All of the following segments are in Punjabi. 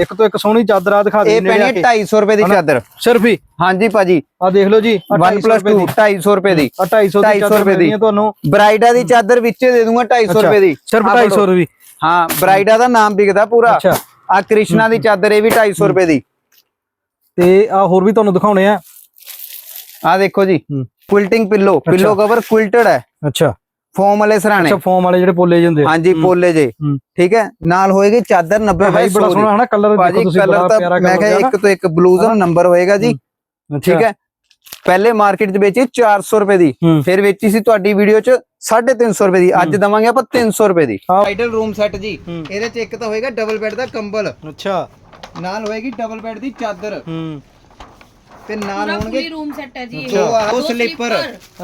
ਇੱਕ ਤੋਂ ਇੱਕ ਸੋਹਣੀ ਚਾਦਰ ਆ ਦਿਖਾ ਦੇ ਇਹ ਪੈਣੀ ਹੈ 250 ਰੁਪਏ ਦੀ? ਚਾਦਰ। ਸਿਰਫ ਹੀ? ਹਾਂਜੀ ਭਾਜੀ। ਆ ਦੇਖ ਲਓ ਜੀ ਆਹ 1 2 250 ਰੁਪਏ ਦੀ। ਆ 250 ਦੀ। 250 ਚਾਦਰ ਰੁਪਏ ਦੀ। ਤੁਹਾਨੂੰ। ਬ੍ਰਾਈਡਾ ਦੀ ਚਾਦਰ ਵਿੱਚੇ ਦੇ ਦੂੰਗਾ 250 ਅੱਛਾ, ਰੁਪਏ ਦੀ। ਸਿਰਫ ਆਹ 250 ਰੁਪਏ ਹਾਂ ਬ੍ਰਾਈਡਾ ਦਾ ਨਾਮ ਵਿਕਦਾ ਪੂਰਾ। ਅੱਛਾ। ਆ ਕ੍ਰਿਸ਼ਨਾ ਦੀ ਚਾਦਰ ਇਹ ਵੀ 250 ਰੁਪਏ ਦੀ। ਤੇ ਆ ਹੋਰ ਵੀ ਤੁਹਾਨੂੰ ਦਿਖਾਉਣੇ ਆ। ਆ ਦੇਖੋ ਜੀ। ਹੂੰ। Quilting pillow pillow cover quilted ਹੈ। ਅੱਛਾ। ਫੋਮ ਵਾਲੇ ਸਰਾਣੇ। ਅੱਛਾ ਫੋਮ ਵਾਲੇ ਜਿਹੜੇ ਪੋਲੇ ਜਾਂਦੇ ਹਾਂਜੀ ਪੋਲੇ ਜੇ। ਠੀਕ ਹੈ? ਨਾਲ ਹੋਏਗੀ ਚਾਦਰ 90 ਭਾਈ ਬਾਈ ਬੜਾ ਸੋਹਣਾ ਹਨਾ ਕਲਰ ਦੇਖੋ ਤੁਸੀਂ ਬੜਾ ਕਲਰ ਪਿਆਰਾ ਮੈਂ ਕਲਰ ਕਿਹਾ ਇੱਕ ਤੋਂ ਇੱਕ ਬਲੂਜ਼ਮ ਨੰਬਰ ਹੋਏਗਾ ਜੀ। ਠੀਕ ਹੈ? ਪਹਿਲੇ ਮਾਰਕੀਟ 'ਚ ਵੇਚੀ 400 ਰੁਪਏ ਦੀ। ਫਿਰ ਵੇਚੀ ਸੀ ਤੁਹਾਡੀ ਵੀਡੀਓ 'ਚ 350 ਰੁਪਏ ਦੀ। ਅੱਜ ਦਵਾਂਗੇ ਆਪਾਂ 300 ਰੁਪਏ ਦੀ। ਹਾਂ। ਆਈਡਲ ਰੂਮ ਸੈੱਟ ਜੀ। ਇਹਦੇ 'ਚ ਇੱਕ ਤਾਂ ਹੋਏਗਾ ਡਬਲ ਬੈੱਡ ਦਾ ਕੰਬਲ। ਅੱਛਾ। ਨਾਲ ਹੋਏਗੀ ਡਬਲ ਬੈੱਡ ਦੀ ਚਾਦਰ। ਹੂੰ। ਤੇ ਨਾਲ ਪੂਰਾ ਹੋਣਗੇ ਫੁੱਲੀ ਰੂਮ ਸੈੱਟ ਹੈ ਜੀ ਇਹ। ਦੋ ਆ, ਉਹ ਦੋ slipper।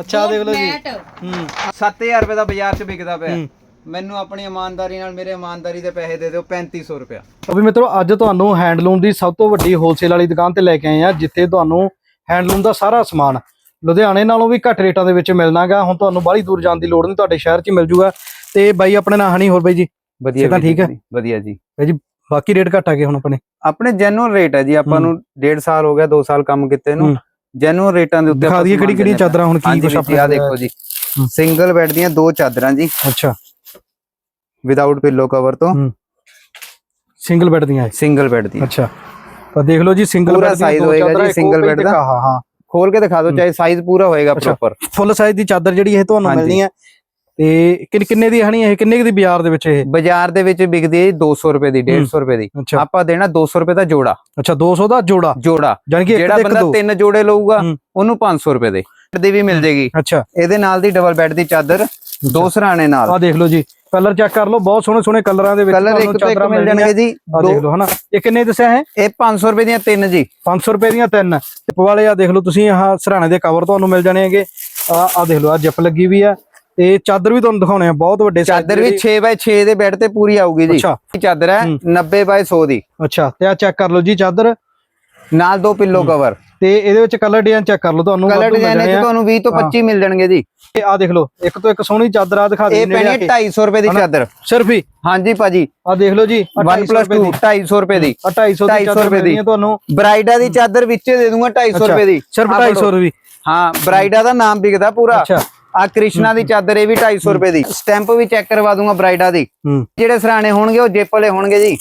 ਅੱਛਾ, ਦੋ ਦੇਖ ਲਓ ਜੀ। mat, ਹੂੰ 7000 ਰੁਪਏ ਦਾ ਬਾਜ਼ਾਰ 'ਚ ਵਿਕਦਾ ਪਿਆ ਹੂੰ। ਮੈਨੂੰ ਆਪਣੀ ਇਮਾਨਦਾਰੀ ਨਾਲ ਮੇਰੇ ਇਮਾਨਦਾਰੀ ਦੇ ਪੈਸੇ ਦੇ ਦਿਓ 3500 ਰੁਪਇਆ ਅਭੀ ਮਿੱਤਰੋ ਅੱਜ ਤੁਹਾਨੂੰ ਹੈਂਡਲੂਮ ਦੀ ਸਭ ਤੋਂ ਵੱਡੀ ਹੋਲਸੇਲ ਵਾਲੀ ਦੁਕਾਨ ਤੇ ਲੈ ਕੇ ਆਏ ਆ ਜਿੱਥੇ ਤੁਹਾਨੂੰ ਹੈਂਡਲੂਮ ਦਾ ਸਾਰਾ ਸਮਾਨ ਲੁਧਿਆਣੇ ਨਾਲੋਂ ਵੀ ਘੱਟ ਰੇਟਾਂ ਦੇ ਵਿੱਚ ਮਿਲਣਾਗਾ ਹੁਣ ਤੁਹਾਨੂੰ ਬਾਹਲੀ ਦੂਰ ਜਾਣ ਦੀ ਲੋੜ ਨਹੀਂ ਤੁਹਾਡੇ ਸ਼ਹਿਰ 'ਚ ਹੀ ਮਿਲ ਜੂਗਾ ਤੇ ਬਾਈ ਆਪਣੇ ਨਾਲ ਹਣੀ ਹੋਰ ਬਾਈ ਜੀ ਵਧੀਆ ਠੀਕ ਹੈ? ਵਧੀਆ ਜੀ ਬਾਈ ਜੀ ਬਾਕੀ ਰੇਟ ਘੱਟ ਆ ਗਏ ਹੁਣ ਆਪਣੇ ਆਪਣੇ ਜੈਨੂਅਲ ਰੇਟ ਹੈ ਜੀ ਆਪਾਂ। ਨੂੰ 1.5 ਸਾਲ ਹੋ ਗਿਆ 2 ਸਾਲ ਕੰਮ ਕੀਤੇ ਨੂੰ। ਜੈਨੂਅਲ ਰੇਟਾਂ ਦੇ ਉੱਤੇ ਦਿਖਾ ਦਈਏ ਕਿਹੜੀ ਹਾਂ। ਚਾਦਰਾਂ ਹੁਣ ਕੀ ਕੁਛ ਆਪਣੇ ਦੇਖੋ ਜੀ। ਸਿੰਗਲ ਬੈੱਡ ਦੀਆਂ ਦੋ ਚਾਦਰਾਂ ਜੀ ਅੱਛਾ ਵਿਦਆਊਟ ਪਿੱਲੋ ਕਵਰ ਤੋਂ। ਸਿੰਗਲ ਬੈੱਡ ਦੀਆਂ। ਸਿੰਗਲ ਬੈੱਡ ਦੀ ਅੱਛਾ ਤਾਂ ਦੇਖ ਲਓ ਜੀ ਸਿੰਗਲ ਬੈੱਡ ਦੀਆਂ ਦੋ ਹੋਏਗਾ ਚਾਦਰਾਂ, ਜੀ, bed ਤੇ ਦਾ। ਹਾਂ ਹਾਂ ਖੋਲ ਕੇ ਦਿਖਾ ਦਿਓ ਚਾਹੇ ਸਾਈਜ਼ ਪੂਰਾ ਹੋਏਗਾ। ਪ੍ਰੋਪਰ ਫੁੱਲ ਸਾਈਜ਼ ਦੀ ਚਾਦਰ ਜਿਹੜੀ ਇਹ ਤੁਹਾਨੂੰ। ਮਿਲਣੀ ਹੈ ਤੇ ਕਿੰਨ ਕਿੰਨੇ ਦੀ ਹਣੀ ਇਹ? ਕਿੰਨੇ ਕੁ ਦੀ ਬਾਜ਼ਾਰ ਦੇ ਵਿੱਚ ਇਹ? ਬਾਜ਼ਾਰ ਦੇ ਵਿੱਚ ਵਿਕਦੀ ਹੈ ਜੀ 200 ਰੁਪਏ ਦੀ 150 ਰੁਪਏ ਦੀ। ਅੱਛਾ। ਆਪਾਂ ਦੇਣਾ 200 ਰੁਪਏ ਦਾ ਜੋੜਾ। ਅੱਛਾ 200 ਦਾ ਜੋੜਾ? ਜੋੜਾ। ਜਾਨੀ ਕਿ ਇੱਕ ਜਿਹੜਾ ਤੇ ਇੱਕ ਬੰਦਾ ਦੋ। ਤਿੰਨ ਜੋੜੇ ਲਊਗਾ ਹੂੰ। ਉਹਨੂੰ 500 ਰੁਪਏ ਦੇ। ਦੀ ਵੀ ਮਿਲ ਜੇਗੀ। ਅੱਛਾ। ਇਹਦੇ ਨਾਲ ਦੀ ਡਬਲ ਬੈੱਡ ਦੀ ਚਾਦਰ ਦੋ ਸਰਾਣੇ ਨਾਲ। ਆ ਦੇਖ ਲਓ ਜੀ। ਕਲਰ ਚੈੱਕ ਕਰ ਲਓ ਬਹੁਤ ਸੋਹਣੇ ਸੋਹਣੇ ਕਲਰਾਂ ਦੇ ਵਿੱਚ ਕਲਰ ਤੁਹਾਨੂੰ ਇੱਕ ਤੋਂ ਇੱਕ ਚਾਦਰਾਂ ਮਿਲ ਮਿਲਣਗੀਆਂ। ਜਾਣਗੇ ਜੀ। ਆ ਦੋ ਦੇਖ ਲਓ ਹਨਾ। ਇਹ ਕਿੰਨੇ ਦੱਸਿਆ ਹੈ? ਇਹ 500 ਰੁਪਏ ਦੀਆਂ ਤਿੰਨ ਜੀ। 500 ਰੁਪਏ ਦੀਆਂ ਤਿੰਨ। ਟਿਪ ਵਾਲੇ ਆ ਦੇਖ ਲਓ ਤੁਸੀਂ ਆਹ ਸਰਾਣੇ ਦੇ ਕਵਰ ਤੁਹਾਨੂੰ ਮਿਲ ਜਾਣੇ ਹੈਗੇ। ਆ ਆ ਦੇਖ ਲਓ ਆ ਜਿਪ ਲੱਗੀ ਵੀ ਆ। ਤੇ ਚਾਦਰ ਵੀ ਤੁਹਾਨੂੰ ਦਿਖਾਉਣੇ ਆ ਬਹੁਤ ਵੱਡੇ ਚਾਦਰ ਵੀ ਦੀ 6 ਬਾਈ 6 ਦੇ ਬੈੱਡ ਤੇ ਪੂਰੀ ਆਊਗੀ ਜੀ। ਅੱਛਾ। ਇਹ ਚਾਦਰ ਹੈ ਹੂੰ। 90 ਬਾਈ 100 ਦੀ। ਅੱਛਾ ਤੇ ਆ ਚੈੱਕ ਕਰ ਲਓ ਜੀ ਚਾਦਰ। ਨਾਲ ਦੋ ਪਿੱਲੋ ਕਵਰ ਤੇ ਇਹਦੇ ਵਿੱਚ ਕਲਰ ਡਿਜ਼ਾਈਨ ਚੈੱਕ ਕਰ ਲਓ ਤੁਹਾਨੂੰ ਕਲਰ ਡਿਜ਼ਾਈਨ ਵਿੱਚ। ਤੁਹਾਨੂੰ 20 ਤੋਂ 25 ਮਿਲ ਜਾਣਗੇ ਜੀ। ਤੇ ਆ ਦੇਖ ਲਓ ਇੱਕ ਤੋਂ ਇੱਕ ਸੋਹਣੀ ਚਾਦਰ ਆ ਦਿਖਾ ਦੇ ਇਹ ਪੈਣੀ ਹੈ 250 ਰੁਪਏ ਦੀ? ਚਾਦਰ। ਸਿਰਫ ਹੀ। ਹਾਂਜੀ ਭਾਜੀ। ਆ ਦੇਖ ਲਓ ਜੀ 1 2 250 ਰੁਪਏ ਦੀ। ਆ 250 ਦੀ। 250 ਚਾਦਰ ਰੁਪਏ ਦੀ। ਮਿਲਣੀ ਹੈ ਤੁਹਾਨੂੰ। ਬ੍ਰਾਈਡਾ ਦੀ ਚਾਦਰ ਵਿੱਚੇ ਦੇ ਦੂੰਗਾ 250 ਅੱਛਾ, ਰੁਪਏ ਦੀ। ਸਿਰਫ ਆਹ 250 ਫੜੋ। ਰੁਪਏ ਹਾਂ ਬ੍ਰਾਈਡਾ ਦਾ ਨਾਮ ਵਿਕਦਾ ਪੂਰਾ। ਅੱਛਾ। ਆ ਕ੍ਰਿਸ਼ਨਾ ਦੀ ਚਾਦਰ ਇਹ ਵੀ 250 ਰੁਪਏ ਦੀ। ਸਟੈਂਪ ਵੀ ਚੈੱਕ ਕਰਵਾ ਦੂੰਗਾ ਬ੍ਰਾਈਡਾ ਦੀ। ਜਿਹੜੇ ਸਰਾਣੇ ਹੋਣਗੇ ਉਹ ਜੇਪ ਵਾਲੇ ਹੋਣਗੇ ਜੀ।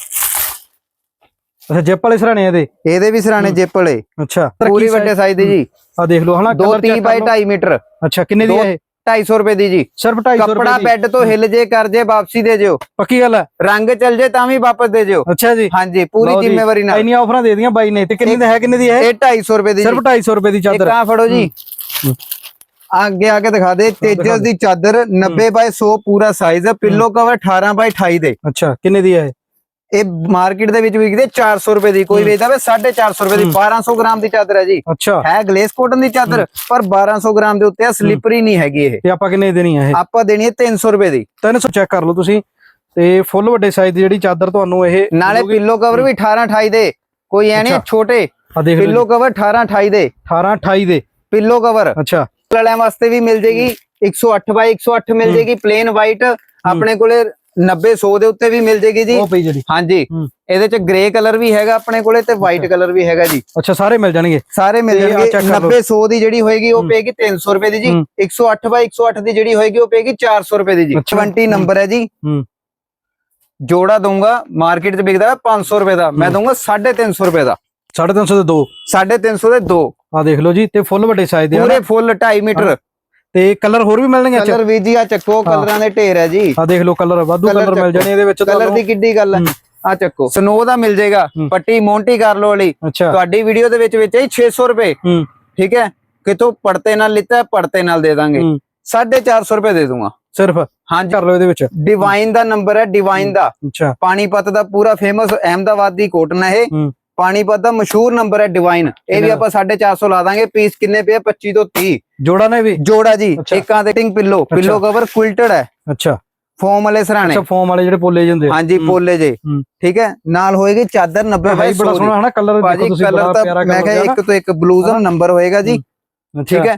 ਅੱਛਾ ਜਿਪ ਵਾਲੇ ਸਰਾਣੇ ਇਹਦੇ? ਇਹਦੇ ਵੀ ਸਰਾਣੇ ਜੇਪ ਵਾਲੇ। ਅੱਛਾ। ਪੂਰੀ ਵੱਡੇ ਸਾਈਜ਼ ਦੀ ਜੀ। ਆ ਦੇਖ ਲਓ ਹਨਾ 2 check 30 ਕਰ ਬਾਈ ਲਓ। 2.5 ਮੀਟਰ। ਅੱਛਾ ਕਿੰਨੇ ਦੀ ਹੈ ਇਹ? 250 ਰੁਪਏ ਦੀ ਜੀ। ਸਿਰਫ 250 ਕੱਪੜਾ ਰੁਪਏ ਦੀ। ਬੈੱਡ ਤੋਂ ਹਿੱਲ ਜੇ ਕਰ ਜੇ ਵਾਪਸੀ ਦੇ ਜਿਓ। ਪੱਕੀ ਗੱਲ ਹੈ? ਰੰਗ ਚੱਲ ਜੇ ਤਾਂ ਵੀ ਵਾਪਸ ਦੇ ਜਿਓ। ਅੱਛਾ ਜੀ। ਹਾਂਜੀ ਪੂਰੀ ਜ਼ਿੰਮੇਵਾਰੀ ਨਾਲ। ਇੰਨੀਆਂ ਆਫਰਾਂ ਦੇ ਦੀਆਂ ਬਾਈ ਨੇ। ਤੇ ਕਿੰਨੀ ਦਾ ਹੈ ਕਿੰਨੇ ਦੀ ਹੈ ਇਹ? 250 ਰੁਪਏ ਦੀ ਸਿਰਫ 250 ਰੁਪਏ ਦੀ ਇੱਕ ਚਾਦਰ ਆ ਫੜੋ ਜੀ। ਅੱਗੇ ਆ ਕੇ ਦਿਖਾ ਦੇ ਤੇਜਸ ਦੀ ਚਾਦਰ 90 ਬਾਈ 100 ਪੂਰਾ ਸਾਈਜ਼ ਪਿੱਲੋ ਕਵਰ 18 ਬਾਈ 28 ਦੇ। ਅੱਛਾ ਕਿੰਨੇ ਦੀ ਹੈ ਇਹ? ਮਾਰਕੀਟ ਦੇ ਵਿੱਚ ਵਿਕਦੇ 400 ਰੁਪਏ ਦੀ ਕੋਈ ਵੇਚਦਾ ਵੇ 450 ਰੁਪਏ ਦੀ 1200 ਗ੍ਰਾਮ ਦੀ ਚਾਦਰ ਹੈ ਜੀ। ਅੱਛਾ। ਹੈ ਗਲੇਸ ਕੋਟਨ ਦੀ ਚਾਦਰ ਪਰ 1200 ਗ੍ਰਾਮ ਦੇ ਉੱਤੇ ਸਲਿਪਰੀ ਨਹੀਂ ਹੈਗੀ ਇਹ। ਤੇ ਆਪਾਂ ਕਿੰਨੇ ਦੇਣੀ ਹੈ ਇਹ? ਆਪਾਂ ਦੇਣੀ ਹੈ 300 ਰੁਪਏ ਦੀ। 300 ਚੈੱਕ ਕਰ ਲਓ ਤੁਸੀਂ। ਤੇ ਫੁੱਲ ਵੱਡੇ ਸਾਈਜ਼ ਦੀ ਜਿਹੜੀ ਚਾਦਰ ਤੁਹਾਨੂੰ ਇਹ ਨਾਲੇ। ਪਿੱਲੋ ਕਵਰ ਵੀ 18 28 ਦੇ ਕੋਈ ਐ ਨਹੀਂ। ਛੋਟੇ। ਪਿੱਲੋ ਕਵਰ 18 28 ਦੇ। 18 28 ਦੇ। ਪਿੱਲੋ ਕਵਰ ਅੱਛਾ। ਵਾਲਿਆਂ ਵਾਸਤੇ ਵੀ ਮਿਲ ਜੇਗੀ 108 ਬਾਈ 108 ਮਿਲ। ਜੇਗੀ ਪਲੇਨ ਵਾਈਟ ਆਪਣੇ ਕੋਲੇ 90 100 ਦੇ ਉੱਤੇ ਵੀ ਮਿਲ ਜੇਗੀ ਜੀ। ਉਹ ਪਈ ਜਿਹੜੀ। ਹਾਂਜੀ। ਇਹਦੇ ਚ ਗ੍ਰੇ ਕਲਰ ਵੀ ਹੈਗਾ ਆਪਣੇ ਕੋਲੇ ਤੇ ਵਾਈਟ ਕਲਰ ਵੀ ਹੈਗਾ ਜੀ। ਅੱਛਾ ਸਾਰੇ ਮਿਲ ਜਾਣਗੇ। ਸਾਰੇ ਮਿਲ ਜਾਣਗੇ। check ਕਰ ਲਓ। 90 100 ਦੀ ਜਿਹੜੀ ਹੋਏਗੀ ਉਹ। ਪਏਗੀ 300 ਰੁਪਏ ਦੀ ਜੀ। ਹੂੰ। 108 ਬਾਈ 108 ਦੀ ਜਿਹੜੀ ਹੋਏਗੀ ਉਹ ਪਏਗੀ 400 ਰੁਪਏ ਦੀ ਜੀ। ਅੱਛਾ। 20 ਨੰਬਰ ਹੈ ਜੀ। ਹੂੰ। ਜੋੜਾ ਦਊਂਗਾ ਮਾਰਕੀਟ 'ਚ ਵਿਕਦਾ ਹੈ 500 ਰੁਪਏ ਦਾ। ਮੈਂ। ਦਊਂਗਾ 350 ਰੁਪਏ ਦਾ। 350 ਦੇ ਦੋ। 350 ਦੇ ਦੋ। ਆ ਦੇਖ ਲਓ ਜੀ ਤੇ ਫੁੱਲ ਵੱਡੇ ਸਾਈਜ਼ ਦੇ ਆ ਪੂਰੇ। ਫੁੱਲ 2.5 ਮੀਟਰ। ਤੇ ਕਲਰ ਹੋਰ ਵੀ ਮਿਲਣਗੇ ਅੱਛਾ ਕਲਰ ਵੀ ਜੀ ਆ ਚੱਕੋ। ਕਲਰਾਂ ਦੇ ਢੇਰ ਹੈ ਜੀ। ਆ ਦੇਖ ਲਓ ਕਲਰ ਵਾਧੂ ਕਲਰ ਮਿਲ। ਜਾਣੇ ਇਹਦੇ ਵਿੱਚ ਕਲਰ ਦੀ ਕਿੱਡੀ ਗੱਲ ਹੈ। ਆ ਚੱਕੋ ਸਨੋ ਦਾ ਮਿਲ ਜਾਏਗਾ। ਪੱਟੀ ਮੋਂਟੀ ਕਾਰਲੋ ਵਾਲੀ। ਅੱਛਾ। ਤੁਹਾਡੀ ਵੀਡੀਓ ਦੇ ਵਿੱਚ ਵਿੱਚ ਹੈ 600 ਰੁਪਏ। ਠੀਕ ਹੈ? ਕਿਤੋਂ ਪੜਤੇ ਨਾਲ ਲਿੱਤਾ ਪੜਤੇ ਨਾਲ ਦੇ ਦਾਂਗੇ। ਹੂੰ। 450 ਰੁਪਏ ਦੇ ਦੂੰਗਾ। ਸਿਰਫ? ਹਾਂਜੀ। ਕਰ ਲਓ ਇਹਦੇ ਵਿੱਚ। ਡਿਵਾਈਨ ਦਾ ਨੰਬਰ ਹੈ ਡਿਵਾਈਨ ਦਾ। ਅੱਛਾ। ਪਾਣੀਪਤ ਦਾ ਪੂਰਾ ਫੇਮਸ ਅਹਿਮਦਾਬਾਦ ਦੀ ਕੋਟਨ ਹੈ ਇਹ। ਹੂੰ। ਪਾਣੀਪਤ ਦਾ ਮਸ਼ਹੂਰ ਨੰਬਰ ਹੈ ਡਿਵਾਈਨ ਇਹ ਵੀ ਆਪਾਂ 450 ਲਾ ਦਾਂਗੇ ਪੀਸ ਕਿੰਨੇ ਪਏ 25 ਤੋਂ 30 ਜੋੜਾ ਨੇ ਵੀ? ਜੋੜਾ ਜੀ। ਇੱਕਾਂ ਦੇ ਟਿੰਗ ਪਿੱਲੋ ਪਿੱਲੋ ਕਵਰ ਕੁਇਲਟਡ ਹੈ। ਅੱਛਾ। ਫੋਮ ਵਾਲੇ ਸਰਾਣੇ। ਅੱਛਾ ਫੋਮ ਵਾਲੇ ਜਿਹੜੇ ਪੋਲੇ ਜਾਂਦੇ ਹਾਂਜੀ ਹੂੰ। ਪੋਲੇ ਜੇ। ਹੂੰ। ਠੀਕ ਹੈ? ਨਾਲ ਹੋਏਗੀ ਚਾਦਰ 90 ਭਾਈ ਬਾਈ ਬੜਾ 100 ਸੋਹਣਾ ਹਨਾ? ਕਲਰ ਦੇਖੋ ਤੁਸੀਂ ਬੜਾ ਕਲਰ ਪਿਆਰਾ ਮੈਂ ਕਲਰ ਕਿਹਾ ਇੱਕ ਤੋਂ ਇੱਕ ਬਲੂਜ਼ਮ ਨੰਬਰ ਹੋਏਗਾ ਜੀ। ਠੀਕ ਹੈ?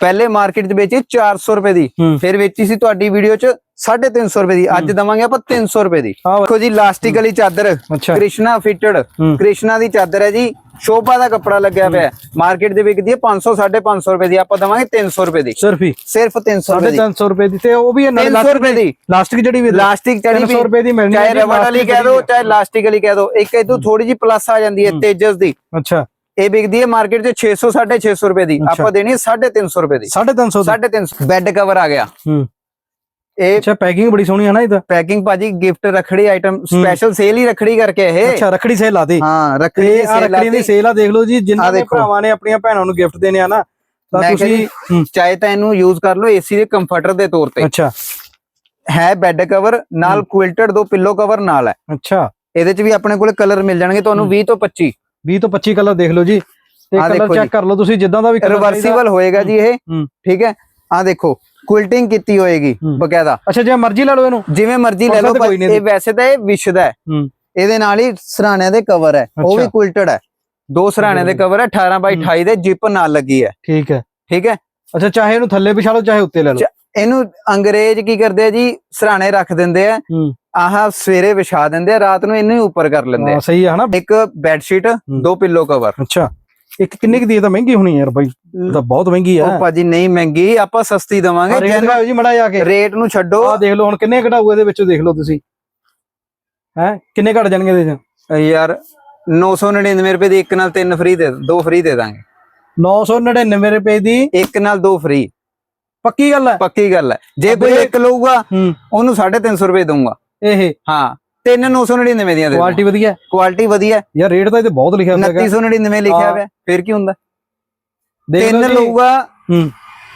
ਪਹਿਲੇ ਮਾਰਕੀਟ 'ਚ ਵੇਚੀ 400 ਰੁਪਏ ਦੀ। ਹੂੰ। ਫਿਰ ਵੇਚੀ ਸੀ ਤੁਹਾਡੀ ਵੀਡੀਓ 'ਚ 350 ਰੁਪਏ ਦੀ ਅੱਜ ਦਵਾਂਗੇ ਆਪਾਂ 300 ਰੁਪਏ ਦੀ। ਆਹ ਦੇਖੋ ਜੀ ਲਾਸਟਿਕ ਵਾਲੀ ਚਾਦਰ ਕ੍ਰਿਸ਼ਨਾ ਫਿਟਡ। ਕ੍ਰਿਸ਼ਨਾ ਦੀ ਚਾਦਰ ਹੈ ਜੀ ਸ਼ੋਭਾ ਦਾ ਕੱਪੜਾ ਲੱਗਿਆ ਹੋਇਆ ਮਾਰਕੀਟ ਦੇ ਵਿਕਦੀ ਹੈ 500 550 ਰੁਪਏ ਦੀ ਆਪਾਂ ਦਵਾਂਗੇ 300 ਰੁਪਏ ਦੀ। ਸਿਰਫ ਹੀ? ਸਿਰਫ 300 ਰੁਪਏ ਦੀ। 350 ਰੁਪਏ ਦੀ ਤੇ ਉਹ ਵੀ 300 ਰੁਪਏ ਦੀ। ਲਾਸਟਿਕ ਜਿਹੜੀ ਵੀ ਲਾਸਟਿਕ ਚੜੀ 300 ਰੁਪਏ ਦੀ ਮਿਲਣੀ ਚਾਹੇ ਰਬੜ ਵਾਲੀ ਕਹਿ ਦੋ ਜਿਹੜੀ ਚਾਹੇ ਲਾਸਟਿਕ ਵਾਲੀ ਕਹਿ ਦੋ ਇੱਕ ਇਦੋਂ ਥੋੜੀ ਜੀ ਪਲੱਸ ਆ ਜਾਂਦੀ ਹੈ। ਤੇਜਸ ਦੀ। ਅੱਛਾ। ਇਹ ਵਿਕਦੀ ਹੈ ਮਾਰਕੀਟ 'ਚ 600 650 ਰੁਪਏ ਦੀ। ਆਪਾਂ ਦੇਣੀ ਹੈ 350 ਰੁਪਏ ਦੀ। 350 ਦੀ? 350 ਬੈੱਡ ਕਵਰ ਆ ਗਿਆ। ਹੂੰ। ਇਹ ਅੱਛਾ ਪੈਕਿੰਗ ਬੜੀ ਸੋਹਣੀ ਹੈ ਨਾ ਇਹਦਾ ਪੈਕਿੰਗ ਭਾਜੀ gift Rakhri item special sale ਹੀ ਰਖੜੀ ਕਰਕੇ ਇਹ। ਅੱਛਾ ਰੱਖੜੀ ਸੇਲ ਲਾਤੀ। ਹਾਂ ਰਖੜੀ ਸੇਲ ਰੱਖੜੀ ਦੀ ਸੇਲ ਆ ਦੇਖ ਲਓ ਜੀ ਦੇਖੋ। ਭਰਾਵਾਂ ਨੇ ਆਪਣੀਆਂ ਭੈਣਾਂ ਨੂੰ ਗਿਫਟ ਦੇਣੇ ਆ ਨਾ ਤਾਂ ਤੁਸੀਂ ਚਾਹੇ ਤਾਂ ਇਹਨੂੰ ਯੂਜ਼ ਕਰ ਲਓ ਏਸੀ ਦੇ ਕੰਫਰਟਰ ਦੇ ਤੌਰ ਤੇ। ਅੱਛਾ। ਹੈ ਬੈੱਡ ਕਵਰ ਨਾਲ ਕੁਇਲਟਡ ਦੋ ਪਿੱਲੋ ਕਵਰ ਨਾਲ ਹੈ। ਅੱਛਾ। ਇਹਦੇ ਚ ਵੀ ਆਪਣੇ ਕੋਲੇ ਕਲਰ ਮਿਲ ਜਾਣਗੇ ਤੁਹਾਨੂੰ ਹੂੰ। 20 ਤੋਂ 25 20 ਤੋਂ 25 ਕਲਰ ਦੇਖ ਲਓ ਜੀ। ਤੇ ਕਲਰ ਚੈੱਕ। ਕਰ ਲਓ ਤੁਸੀਂ ਜਿੱਦਾਂ ਦਾ ਵੀ। ਰਿਵਰਸੀਬਲ ਹੋਏਗਾ ਜੀ ਇਹ। ਠੀਕ ਹੈ। ਆ ਦੇਖੋ। ਕੁਇਲਟਿੰਗ ਕੀਤੀ ਹੋਏਗੀ। ਬਕਾਇਦਾ। ਅੱਛਾ ਜੇ ਮਰਜ਼ੀ ਲੈ ਲਓ ਇਹਨੂੰ। ਜਿਵੇਂ ਮਰਜ਼ੀ ਲੈ ਲਓ ਪਰ ਇਹ ਵੈਸੇ ਤਾਂ ਇਹ ਵਿਸ਼ਦਾ ਹੈ। ਹੂੰ। ਇਹਦੇ ਨਾਲ ਹੀ ਸਰਾਣਿਆਂ ਦੇ ਕਵਰ ਹੈ। ਉਹ ਵੀ। ਕੁਇਲਟਡ ਹੈ। ਦੋ ਸਰਾਣਿਆਂ ਦੇ। ਕਵਰ ਹੈ 18 ਬਾਈ ਹੂੰ। 28 ਦੇ ਜਿਪ ਨਾਲ ਲੱਗੀ ਹੈ। ਠੀਕ ਹੈ। ਠੀਕ ਹੈ? ਅੱਛਾ ਚਾਹੇ ਇਹਨੂੰ ਥੱਲੇ ਵਿਛਾ ਲਓ ਚਾਹੇ ਉੱਤੇ ਲੈ ਲਓ। ਇਹਨੂੰ ਅੰਗਰੇਜ਼ ਕੀ ਕਰਦੇ ਆ ਜੀ? ਸਰਾਣੇ ਰੱਖ ਦਿੰਦੇ ਆ। ਆਹ ਸਵੇਰੇ ਵਿਛਾ ਦਿੰਦੇ ਆ ਰਾਤ ਨੂੰ ਇਹਨੂੰ ਉੱਪਰ ਕਰ ਲੈਂਦੇ ਆ। ਸਹੀ ਹੈ ਹਨਾ ਇੱਕ ਬੈੱਡ ਸ਼ੀਟ ਦੋ ਪਿੱਲੋ ਕਵਰ ਅੱਛਾ। ਇੱਕ ਕਿੰਨੇ ਕੁ ਦੀ ਇਹ ਤਾਂ ਮਹਿੰਗੀ ਹੋਣੀ ਯਾਰ ਬਾਈ ਇਹ ਤਾਂ ਬਹੁਤ ਮਹਿੰਗੀ ਉਹ ਹੈ ਭਾਜੀ ਨਹੀਂ ਮਹਿੰਗੀ ਆਪਾਂ ਸਸਤੀ ਦਵਾਂਗੇ ਰੇਟ ਦਿਖਾਓ ਜੀ ਮੜਾ ਜਾ ਕੇ। ਰੇਟ ਨੂੰ ਛੱਡੋ। ਆਹ ਦੇਖ ਲਓ ਹੁਣ ਕਿੰਨੇ ਘਟਾਊ ਇਹਦੇ ਵਿੱਚੋਂ ਦੇਖ ਲਓ ਤੁਸੀਂ। ਹੈ ਕਿੰਨੇ ਘਟ ਜਾਣਗੇ ਇਹਦੇ ਚ ਯਾਰ 999 ਰੁਪਏ ਦੀ ਇੱਕ ਨਾਲ ਤਿੰਨ ਫ੍ਰੀ ਦੇ ਦੋ ਫ੍ਰੀ ਦੇ ਦਾਂਗੇ। 999 ਰੁਪਏ ਦੀ ਇੱਕ ਨਾਲ ਦੋ ਫ੍ਰੀ ਪੱਕੀ ਗੱਲ ਹੈ? ਪੱਕੀ ਗੱਲ ਹੈ। ਜੇ ਕੋਈ ਇੱਕ ਲਊਗਾ ਉਹਨੂੰ 350 ਰੁਪਏ ਦਊਂਗਾ। ਇਹ। ਹਾਂ। ਤਿੰਨ 999 ਦੀਆਂ ਦੇ ਕੁਆਲਿਟੀ ਵਧੀਆ। ਹੈ। ਕੁਆਲਿਟੀ ਵਧੀਆ। ਯਾਰ ਰੇਟ ਤਾਂ ਇਹਦੇ ਬਹੁਤ ਲਿਖਿਆ ਹੋਇਆ ਹੈਗਾ। 2999 ਲਿਖਿਆ ਹਾਂ। ਹੋਇਆ। ਫਿਰ ਕੀ ਹੁੰਦਾ? ਦੇਖ ਤਿੰਨ ਲਓ ਜੀ। ਲਊਗਾ ਹੂੰ।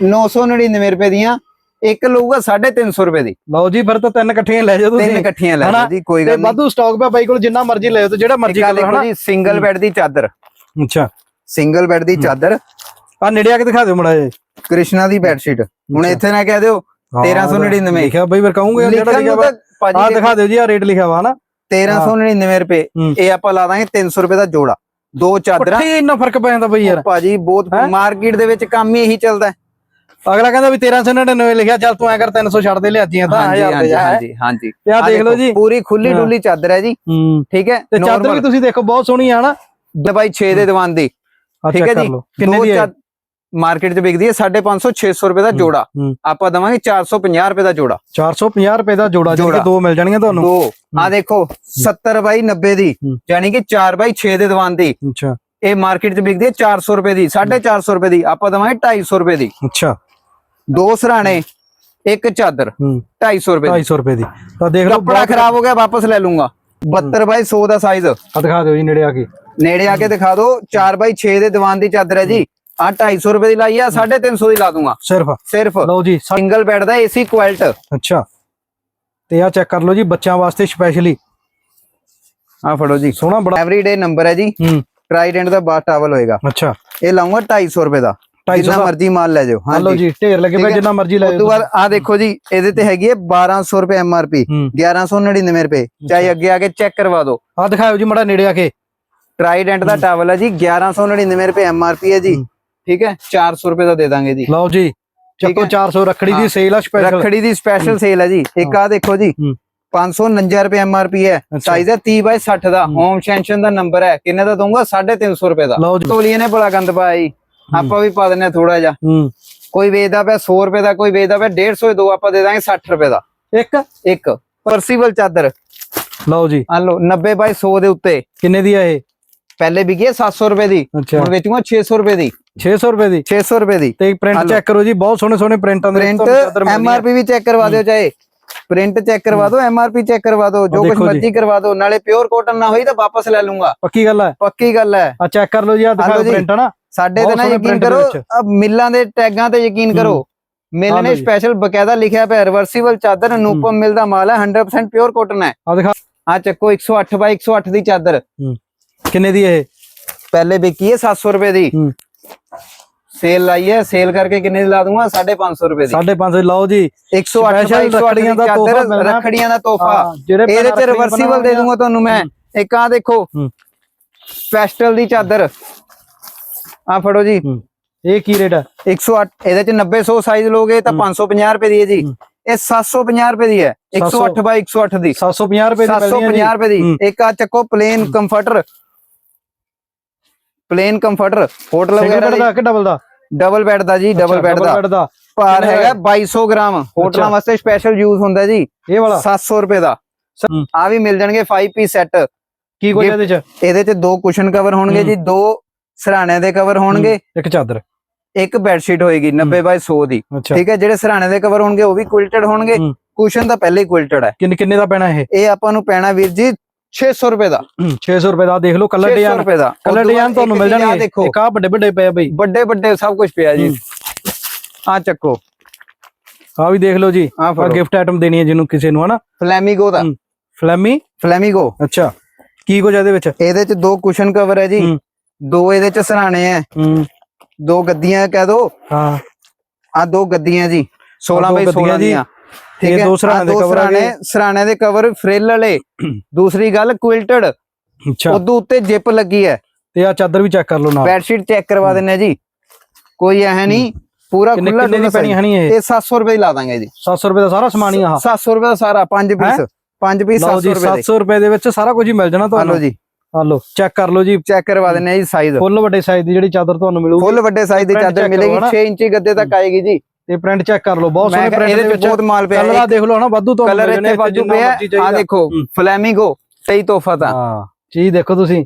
999 ਰੁਪਏ ਦੀਆਂ ਇੱਕ ਲਊਗਾ 350 ਰੁਪਏ ਦੀ। ਲਓ ਜੀ ਫਿਰ ਤਾਂ ਤਿੰਨ ਇਕੱਠੀਆਂ ਲੈ ਜਾਓ ਤਿੰਨ ਤੁਸੀਂ ਇਕੱਠੀਆਂ ਲੈ ਹਨਾ? ਲਓ ਜੀ ਕੋਈ ਤੇ ਗੱਲ ਨਹੀਂ। ਵਾਧੂ ਸਟਾਕ ਪਿਆ ਬਾਈ ਕੋਲ ਜਿੰਨਾ ਮਰਜ਼ੀ ਲੈ ਜਾਓ ਤੇ ਜਿਹੜਾ ਮਰਜ਼ੀ ਇੱਕ ਆਹ ਕਲਰ ਦੇਖੋ ਹਨਾ? ਜੀ ਸਿੰਗਲ। ਬੈੱਡ ਦੀ ਚਾਦਰ। ਅੱਛਾ। ਸਿੰਗਲ ਬੈੱਡ ਦੀ ਚਾਦਰ। ਆ ਨੇੜੇ ਆ ਕੇ ਦਿਖਾ ਦਿਓ ਮੜਾ ਜੀ ਕ੍ਰਿਸ਼ਨਾ ਦੀ ਬੈੱਡ ਸ਼ੀਟ ਹੁਣ ਇੱਥੇ ਨਾ ਕਹਿ ਦਿਓ 1399 ਲਿਖਿਆ ਬਾਈ ਫਿਰ ਕਹੂੰਗੇ ਜਿਹੜਾ ਲਿਖਿਆ ਭਾਜੀ ਆ ਦਿਖਾ ਦਿਓ ਜੀ ਆ ਰੇਟ ਲਿਖਿਆ ਵਾ ਹਨਾ? 1399 ਰੁਪਏ। ਹੂੰ। ਇਹ ਆਪਾਂ ਲਾ ਦਾਂਗੇ 300 ਰੁਪਏ ਦਾ ਜੋੜਾ। ਦੋ ਚਾਦਰਾਂ। ਪੱਠੇ ਇੰਨਾ ਫ਼ਰਕ ਪੈ ਜਾਂਦਾ ਬਈ ਯਾਰ। ਭਾਜੀ ਬਹੁਤ ਹੈਂ? ਮਾਰਕੀਟ ਦੇ ਵਿੱਚ ਕੰਮ ਹੀ ਇਹੀ ਚੱਲਦਾ ਹੈ। ਅਗਲਾ ਕਹਿੰਦਾ ਵੀ 1399 ਲਿਖਿਆ ਚੱਲ ਤੂੰ ਐ ਕਰ 300 ਛੱਡ ਦੇ ਲਿਆਜੀਆਂ ਤਾਂ ਹਾਂਜੀ 1000 ਦੇ ਹਾਂਜੀ ਜਾ ਹਾਂਜੀ ਹਾਂਜੀ। ਤੇ ਆ ਆਹ ਦੇਖ ਲਓ ਦੇਖੋ, ਜੀ। ਪੂਰੀ ਖੁੱਲੀ ਹਾਂ। ਡੁੱਲੀ ਚਾਦਰ ਹੈ ਜੀ। ਹੂੰ। ਠੀਕ ਹੈ ਤੇ ਚਾਦਰ ਵੀ ਤੁਸੀਂ ਦੇਖੋ ਬਹੁਤ ਸੋਹਣੀ ਆ ਹਨਾ? ਦਵਾਈ 6 ਦੇ ਦੀਵਾਨ ਦੀ। ਠੀਕ ਹੈ ਕਰ ਜੀ। ਲਓ। ਕਿੰਨੇ ਦੋ ਦੀ ਹੈ? ਚਾਦ- ਮਾਰਕੀਟ 'ਚ ਵਿਕਦੀ ਹੈ 550 600 ਰੁਪਏ ਦਾ ਜੋੜਾ। ਆਪਾਂ ਦਵਾਂਗੇ 450 ਰੁਪਏ ਦਾ ਜੋੜਾ। 450 ਰੁਪਏ ਦਾ ਜੋੜਾ ਜਿਹੜੇ। ਦੋ ਮਿਲ ਜਾਣਗੀਆਂ ਤੁਹਾਨੂੰ। ਦੋ। ਆ ਦੇਖੋ 70 ਬਾਈ 90 ਦੀ। ਯਾਨੀ ਕਿ 4 ਬਾਈ 6 ਦੇ ਦੀਵਾਨ ਦੀ। ਅੱਛਾ। ਇਹ ਮਾਰਕੀਟ 'ਚ ਵਿਕਦੀ ਹੈ 400 ਰੁਪਏ ਦੀ 450 ਰੁਪਏ ਦੀ। ਆਪਾਂ ਦਵਾਂਗੇ 250 ਰੁਪਏ ਦੀ। ਅੱਛਾ। ਦੋ ਸਰਾਣੇ ਇੱਕ ਚਾਦਰ ਹੂੰ। 250 ਰੁਪਏ ਦੀ। 250 ਰੁਪਏ ਦੀ। ਤਾਂ ਦੇਖ ਲਓ ਕੱਪੜਾ ਖਰਾਬ ਹੋ ਗਿਆ ਵਾਪਸ ਲੈ ਲੂੰਗਾ। 72 ਬਾਈ 100 ਦਾ ਸਾਈਜ਼ ਆ ਦਿਖਾ ਦਿਓ ਜੀ ਨੇੜੇ ਆ ਕੇ। ਨੇੜੇ ਆ ਕੇ ਦਿਖਾ ਦਿਓ 4 ਬਾਈ 6 ਦੇ ਦੀਵਾਨ ਦੀ ਚਾਦਰ ਹੈ ਜੀ। ਆ 250 ਰੁਪਏ ਦੀ ਲਾਈ ਆ 350 ਦੀ ਲਾ ਦੂੰਗਾ। ਸਿਰਫ? ਸਿਰਫ। ਲਓ ਜੀ ਸਿੰਗਲ ਬੈੱਡ ਦਾ ਏਸੀ ਕੁਆਲਟ। ਅੱਛਾ। ਤੇ ਆ ਚੈੱਕ ਕਰ ਲਓ ਜੀ ਬੱਚਿਆਂ ਵਾਸਤੇ ਸਪੈਸ਼ਲੀ ਆ ਫੜੋ ਜੀ। ਸੋਹਣਾ ਬੜਾ ਐਵਰੀਡੇ ਨੰਬਰ ਹੈ ਜੀ। ਹੂੰ। ਟ੍ਰਾਈਡੈਂਟ ਦਾ ਬਾਥ ਟਾਵਲ ਹੋਏਗਾ। ਅੱਛਾ। ਇਹ ਲਾਉਂਗਾ 250 ਰੁਪਏ ਦਾ। 250 ਜਿੰਨਾ ਮਰਜ਼ੀ ਮਾਲ ਲੈ ਜਾਓ। ਹਾਂ ਲਓ ਜੀ ਢੇਰ ਲੱਗੇ ਹੈ। ਜਿੰਨਾ ਮਰਜ਼ੀ ਲੈ ਉਸ ਤੋਂ ਜਾਓ ਬਾਅਦ ਆ ਦੇਖੋ ਜੀ ਇਹਦੇ ਤੇ ਹੈਗੀ ਹੈ 1200 ਰੁਪਏ ਹੂੰ। 1199 ਰੁਪਏ। ਚਾਹੇ ਅੱਗੇ ਆ ਕੇ ਚੈੱਕ ਕਰਵਾ ਦਿਓ। ਆ ਦਿਖਾਓ ਜੀ ਮੜਾ ਨੇੜੇ ਆ ਕੇ। ਟ੍ਰਾਈਡੈਂਟ ਦਾ ਟਾਵਲ ਹੈ ਜੀ 1199 ਰੁਪਏ ਐਮਆਰਪੀ ਹੈ ਜੀ। ਠੀਕ ਹੈ? 400 ਰੁਪਏ ਦਾ ਦੇ ਦਾਂਗੇ ਜੀ। ਲਓ ਜੀ ਚੱਕੋ ਹੈ। 400 ਰੱਖੜੀ ਦੀ। ਸੇਲ ਆ ਸਪੈਸ਼ਲ ਰੱਖੜੀ ਦੀ ਸਪੈਸ਼ਲ ਸੇਲ ਹੈ ਜੀ। ਇੱਕ ਆ ਦੇਖੋ ਜੀ ਹੂੰ। 549 ਰੁਪਏ ਐਮਆਰਪੀ ਹੈ। ਸਾਈਜ਼ ਹੈ 30 ਬਾਈ 60 ਦਾ। ਹੋਮ ਸੈਂਕਸ਼ਨ ਦਾ ਨੰਬਰ ਹੈ। ਕਿੰਨੇ ਦਾ ਦਊਂਗਾ? 350 ਰੁਪਏ ਦਾ। ਲਓ ਜੀ। ਤੋਲੀਏ ਨੇ ਬੜਾ ਗੰਦ ਪਾਇਆ ਜੀ। ਆਪਾਂ ਵੀ ਪਾ ਦਿੰਨੇ ਥੋੜਾ ਜਿਹਾ। ਹੂੰ। ਕੋਈ ਵੇਚਦਾ ਪਿਆ 100 ਰੁਪਏ ਦਾ ਕੋਈ ਵੇਚਦਾ ਪਿਆ 150 ਦੋ ਆਪਾਂ ਦੇ ਦਾਂਗੇ 60 ਰੁਪਏ ਦਾ। ਇੱਕ? ਇੱਕ। ਪਰਸੀਬਲ ਚਾਦਰ। ਲਓ ਜੀ। ਆ ਲਓ 90 ਬਾਈ 100 ਦੇ ਉੱਤੇ। ਕਿੰਨੇ ਦੀ ਆ ਇਹ? ਪਹਿਲੇ ਵਿਕੀ ਹੈ 700 ਰੁਪਏ ਦੀ ਅੱਛਾ। ਹੁਣ ਵੇਚੂਗਾ 600 ਰੁਪਏ ਦੀ। 600 ਰੁਪਏ ਦੀ? 600 ਰੁਪਏ ਦੀ। ਤੇ ਪ੍ਰਿੰਟ। ਚੈੱਕ ਕਰੋ ਜੀ ਬਹੁਤ ਸੋਹਣੇ ਸੋਹਣੇ ਪ੍ਰਿੰਟਾਂ ਦੇ ਵਿੱਚ ਪ੍ਰਿੰਟ ਤੁਹਾਨੂੰ ਚਾਦਰ ਮਿਲਣੀ। ਐਮਆਰਪੀ ਵੀ ਚੈੱਕ ਕਰਵਾ ਦਿਓ ਚਾਹੇ। ਪ੍ਰਿੰਟ ਚੈੱਕ ਕਰਵਾ ਦਿਓ ਐਮਆਰਪੀ ਚੈੱਕ ਕਰਵਾ ਦਿਓ ਜੋ ਕੁਝ ਦੇਖੋ ਜੀ। ਮਰਜ਼ੀ ਕਰਵਾ ਦਿਓ ਨਾਲੇ ਪਿਓਰ ਕਾਟਨ ਨਾ ਹੋਈ ਤਾਂ ਵਾਪਸ ਲੈ ਲੂੰਗਾ ਪੱਕੀ ਗੱਲ ਹੈ? ਪੱਕੀ ਗੱਲ ਹੈ। ਆ ਚੈੱਕ ਕਰ ਲਓ ਜੀ ਆ ਦਿਖਾਓ ਜੀ। ਪ੍ਰਿੰਟ ਹਨਾ ਸਾਡੇ ਤੇ ਬਹੁਤ ਨਾ ਸੋਹਣੇ ਯਕੀਨ print ਦੇ ਕਰੋ ਵਿੱਚ। ਆਹ ਮਿੱਲਾਂ ਦੇ ਟੈਗਾਂ ਤੇ ਯਕੀਨ ਕਰੋ। ਮਿਲ ਨੇ। ਸਪੈਸ਼ਲ ਬਕਾਇਦਾ ਲਿਖਿਆ ਪਿਆ ਰਿਵਰਸੀਬਲ ਚਾਦਰ ਅਨੂਪਮ ਮਿਲ ਦਾ ਮਾਲ ਹੈ 100% ਪਿਓਰ ਕਾਟਨ ਹੈ। ਆ ਦਿਖਾ। ਆ ਚੱਕੋ 108 ਬਾਈ 108 ਦੀ ਚਾਦਰ। ਕਿੰਨੇ ਦੀ ਇਹ? ਪਹਿਲੇ ਵਿਕੀ ਹੈ 700 ਰੁਪਏ ਦੀ। ਹੂੰ। ਸੇਲ ਲਾਈ ਹੈ ਸੇਲ ਕਰਕੇ ਕਿੰਨੇ ਦੀ ਲਾ ਦੂੰਗਾ? 550 ਰੁਪਏ ਦੀ। 550 ਲਓ ਜੀ। 108 Special ਬਾਈ 108 ਰੱਖੜੀਆਂ ਦਾ ਤੋਹਫਾ। ਰੱਖੜੀਆਂ ਦਾ ਤੋਹਫਾ। ਇਹਦੇ ਰੱਖੜੀ ਰਿਵਰਸੀਬਲ ਦੇ ਦੂੰਗਾ ਤੁਹਾਨੂੰ ਮੈਂ। ਇੱਕ ਆ ਦੇਖੋ। ਪੈਸਟਲ ਦੀ ਚਾਦਰ। ਆ ਫੜੋ ਜੀ। ਇਹ ਕੀ ਰੇਟ ਹੈ 108 ਇਹਦੇ ਚ 90 100 ਸਾਈਜ਼ ਲੋਗੇ ਤਾਂ 550 ਰੁਪਏ ਦੀ ਹੈ ਜੀ। ਇਹ 750 ਰੁਪਏ ਦੀ ਹੈ। 108 ਬਾਈ 108 ਦੀ। 750 ਰੁਪਏ ਦੀ ਮਿਲਦੀ ਹੈ 750 ਰੁਪਏ ਦੀ। ਇੱਕ ਆ ਚੱਕੋ plain comforter plain comforter hotel single ਵਗੈਰਾ ਬੈੱਡ ਦਾ ਕਿ ਡਬਲ ਦਾ? ਡਬਲ ਬੈੱਡ ਦਾ ਜੀ ਡਬਲ ਬੈੱਡ ਦਾ। ਭਾਰ ਹੈਗਾ 2200 ਗ੍ਰਾਮ। ਹੋਟਲਾਂ। ਵਾਸਤੇ ਸਪੈਸ਼ਲ ਯੂਜ਼ ਹੁੰਦਾ ਜੀ। ਇਹ ਵਾਲਾ? 700 ਰੁਪਏ ਦਾ। ਆ ਵੀ ਮਿਲ ਜਾਣਗੇ 5 ਪੀਸ ਸੈੱਟ ਕੀ ਕੁਝ ਇਹਦੇ ਚ? ਇਹਦੇ ਚ ਦੋ ਕੁਸ਼ਨ ਕਵਰ ਹੋਣਗੇ। ਜੀ ਦੋ ਸਰਾਣੇ ਦੇ ਕਵਰ ਹੋਣਗੇ। ਇੱਕ ਚਾਦਰ। ਇੱਕ ਬੈੱਡ ਸ਼ੀਟ ਹੋਏਗੀ 90 ਬਾਈ 100 ਦੀ। ਠੀਕ ਹੈ ਜਿਹੜੇ ਸਰਾਣੇ ਦੇ ਕਵਰ ਹੋਣਗੇ ਉਹ ਵੀ ਕੁਇਲਟਡ ਹੋਣਗੇ। ਕੁਸ਼ਨ ਤਾਂ ਪਹਿਲੇ ਹੀ ਕੁਇਲਟਡ ਹੈ। ਕਿੰਨੇ ਕਿੰਨੇ ਦਾ ਪੈਣਾ ਇਹ? ਇਹ ਆਪਾਂ ਨੂੰ ਪੈਣਾ ਵੀਰ ਜੀ 600 ਰੁਪਏ ਦਾ। 600 ਰੁਪਏ ਦਾ ਦੇਖ ਲਓ ਕਲਰ 600 ਡਿਜ਼ਾਈਨ ਰੁਪਏ ਦਾ। ਕਲਰ ਡਿਜ਼ਾਈਨ ਤੁਹਾਨੂੰ ਮਿਲ ਜਾਣਗੇ। ਇੱਕ ਆ ਵੱਡੇ ਵੱਡੇ ਪਏ ਬਈ। ਵੱਡੇ ਵੱਡੇ ਸਭ ਕੁਝ ਪਿਆ ਜੀ। ਆ ਚੱਕੋ। ਆ ਵੀ ਦੇਖ ਲਓ ਜੀ। ਆ ਗਿਫਟ ਆਈਟਮ ਦੇਣੀ ਹੈ ਜਿਹਨੂੰ ਕਿਸੇ ਨੂੰ ਹਨਾ? ਫਲੈਮਿਗੋ ਦਾ। ਫਲੈਮੀ ਫਲੈਮਿਗੋ ਅੱਛਾ। ਕੀ ਕੁਝ ਇਹਦੇ ਵਿੱਚ? ਇਹਦੇ ਚ ਦੋ ਕੁਸ਼ਨ ਕਵਰ ਹੈ ਜੀ। ਦੋ ਇਹਦੇ ਚ ਸਰਾਣੇ ਹੈ। ਦੋ ਗੱਦੀਆਂ ਕਹਿ ਦੋ। ਹਾਂ। ਆ ਦੋ ਗੱਦੀਆਂ ਜੀ। 16 ਦੋ ਬਾਈ 16 ਗੱਦੀਆਂ ਜੀ। ਦੀਆਂ ਇਹ ਦੋ ਸਰਾਣੇ ਆਹ ਦੇ cover ਆ ਸਰਾਣੇ ਗਏ। ਸਰਾਣੇ ਦੇ ਕਵਰ ਫ੍ਰਿਲ ਵਾਲੇ। ਦੂਸਰੀ ਗੱਲ ਕੁਇਲਟਡ। ਅੱਛਾ। ਉਦੋਂ ਉੱਤੇ ਜਿਪ ਲੱਗੀ ਹੈ। ਤੇ ਆ ਚਾਦਰ ਵੀ ਚੈੱਕ ਕਰ ਲਓ ਨਾਲ। ਬੈੱਡ ਸ਼ੀਟ ਚੈੱਕ ਕਰਵਾ ਦਿੰਨੇ ਜੀ। ਕੋਈ ਐ ਨਹੀਂ ਪੂਰਾ ਖੁੱਲਾ ਕਿੰਨੇ ਦੀ ਪੈਣੀ। ਹਣੀ ਇਹ? ਇਹ 700 ਰੁਪਏ ਦੀ ਲਾ ਦਾਂਗੇ ਜੀ। 700 ਰੁਪਏ ਦਾ ਸਾਰਾ ਸਮਾਨ ਹੀ ਆ। 700 ਰੁਪਏ ਦਾ ਸਾਰਾ ਪੰਜ ਪੀਸ। ਪੰਜ ਪੀਸ ਲਓ 700 ਜੀ ਰੁਪਏ ਦੇ। 700 ਰੁਪਏ ਦੇ ਵਿੱਚ ਸਾਰਾ ਕੁਝ ਹੀ ਮਿਲ ਜਾਣਾ ਹਲੋ ਤੁਹਾਨੂੰ ਜੀ। ਆ ਲਓ ਚੈੱਕ ਕਰ ਲਓ ਜੀ। ਚੈੱਕ ਕਰਵਾ ਦਿੰਨੇ ਜੀ ਸਾਈਜ਼। ਫੁੱਲ ਵੱਡੇ ਸਾਈਜ਼ ਦੀ ਜਿਹੜੀ ਚਾਦਰ ਤੁਹਾਨੂੰ ਮਿਲੂਗੀ ਫੁੱਲ ਵੱਡੇ ਸਾਈਜ਼ ਦੀ ਚਾਦਰ ਮਿਲੇਗੀ ਕਰੋ ਨਾ। 6 ਇੰਚੀ ਗੱਦੇ ਤੱਕ ਆਏਗੀ ਜੀ। ਤੇ ਪ੍ਰਿੰਟ ਚੈੱਕ ਕਰ ਲਓ ਬਹੁਤ ਸੋਹਣੇ ਪ੍ਰਿੰਟ ਦੇ ਵਿੱਚ ਬਹੁਤ ਮਾਲ ਪਿਆ ਕਲਰ ਆ ਦੇਖ ਲਓ ਹਨਾ ਵਾਧੂ ਤੁਹਾਨੂੰ ਕਲਰ ਇੱਥੇ ਵਾਧੂ ਪਿਆ ਆ। ਦੇਖੋ ਹੂੰ। ਫਲੈਮਿੰਗੋ ਸਹੀ ਤੋਹਫਾ ਤਾਂ। ਹਾਂ ਚੀਜ਼ ਦੇਖੋ ਤੁਸੀਂ